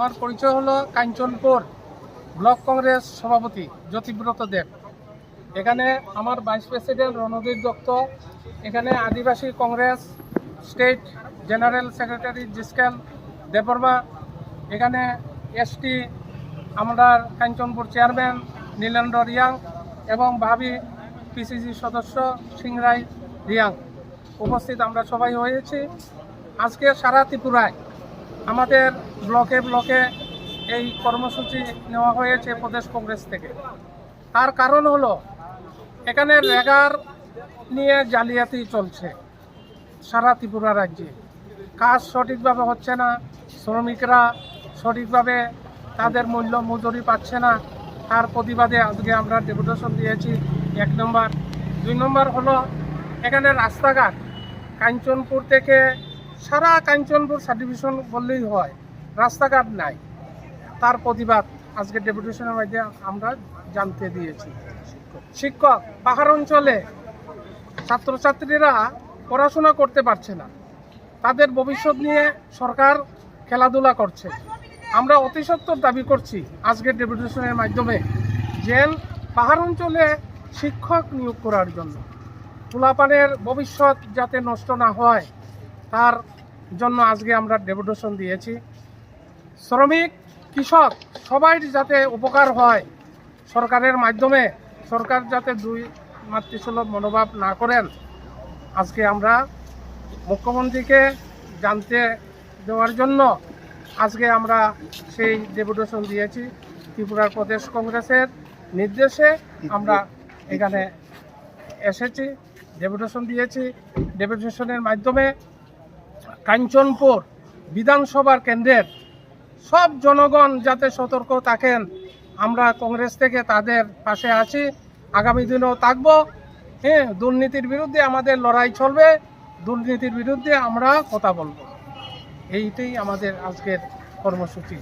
আমার পরিচয় হলো কাঞ্চনপুর ব্লক কংগ্রেস সভাপতি জ্যোতিব্রত দেব। এখানে আমার ভাইস প্রেসিডেন্ট রণদীপ দত্ত, এখানে Adivasi Congress state general secretary Jiskel Debbarma, এখানে এসটি আমরা কাঞ্চনপুর চেয়ারম্যান নীলেন্দ্র রিয়াং এবং ভাবি পিসিসি সদস্য সিংরাই রিয়াং। উপস্থিত আমরা সবাই হয়েছি। আজকে সারা ত্রিপুরায় আমাদের ব্লকে ব্লকে এই কর্মসূচি নেওয়া হয়েছে প্রদেশ কংগ্রেস থেকে। তার কারণ হলো, এখানে রেগার নিয়ে জালিয়াতি চলছে সারা ত্রিপুরা রাজ্যে। কাজ সঠিকভাবে হচ্ছে না, শ্রমিকরা সঠিকভাবে তাদের মূল্য মজুরি পাচ্ছে না। তার প্রতিবাদে আজকে আমরা ডেপুটেশন দিয়েছি এক নম্বর। দুই নম্বর হলো, এখানে রাস্তাঘাট, কাঞ্চনপুর থেকে সারা কাঞ্চনপুর সার্টিফিকেশন বললেই হয়, রাস্তাঘাট নাই। তার প্রতিবাদ আজকে ডেপুটেশনের মাধ্যমে আমরা জানতে দিয়েছি। শিক্ষক, পাহাড় অঞ্চলে ছাত্রছাত্রীরা পড়াশোনা করতে পারছে না। তাদের ভবিষ্যৎ নিয়ে সরকার খেলাধুলা করছে। আমরা অতি সত্বর দাবি করছি আজকের ডেপুটেশনের মাধ্যমে যে পাহাড় অঞ্চলে শিক্ষক নিয়োগ করার জন্য। পোলাপানের ভবিষ্যৎ যাতে নষ্ট না হয় তার জন্য আজকে আমরা ডেপুটেশন দিয়েছি। শ্রমিক, কৃষক, সবাই যাতে উপকার হয় সরকারের মাধ্যমে, সরকার যাতে দুই মাতৃসুলভ মনোভাব না করেন, আজকে আমরা মুখ্যমন্ত্রীকে জানতে দেওয়ার জন্য আজকে আমরা সেই ডেপুটেশন দিয়েছি। ত্রিপুরার প্রদেশ কংগ্রেসের নির্দেশে আমরা এখানে এসেছি ডেপুটেশন দিয়েছি। ডেপুটেশনের মাধ্যমে কাঞ্চনপুর বিধানসভার কেন্দ্রের সব জনগণ যাতে সতর্ক থাকেন, আমরা কংগ্রেস থেকে তাদের পাশে আছি। আগামী দিনেও থাকব। হ্যাঁ দুর্নীতির বিরুদ্ধে আমাদের লড়াই চলবে। দুর্নীতির বিরুদ্ধে আমরা কথা বলব। এইটাই আমাদের আজকের কর্মসূচি।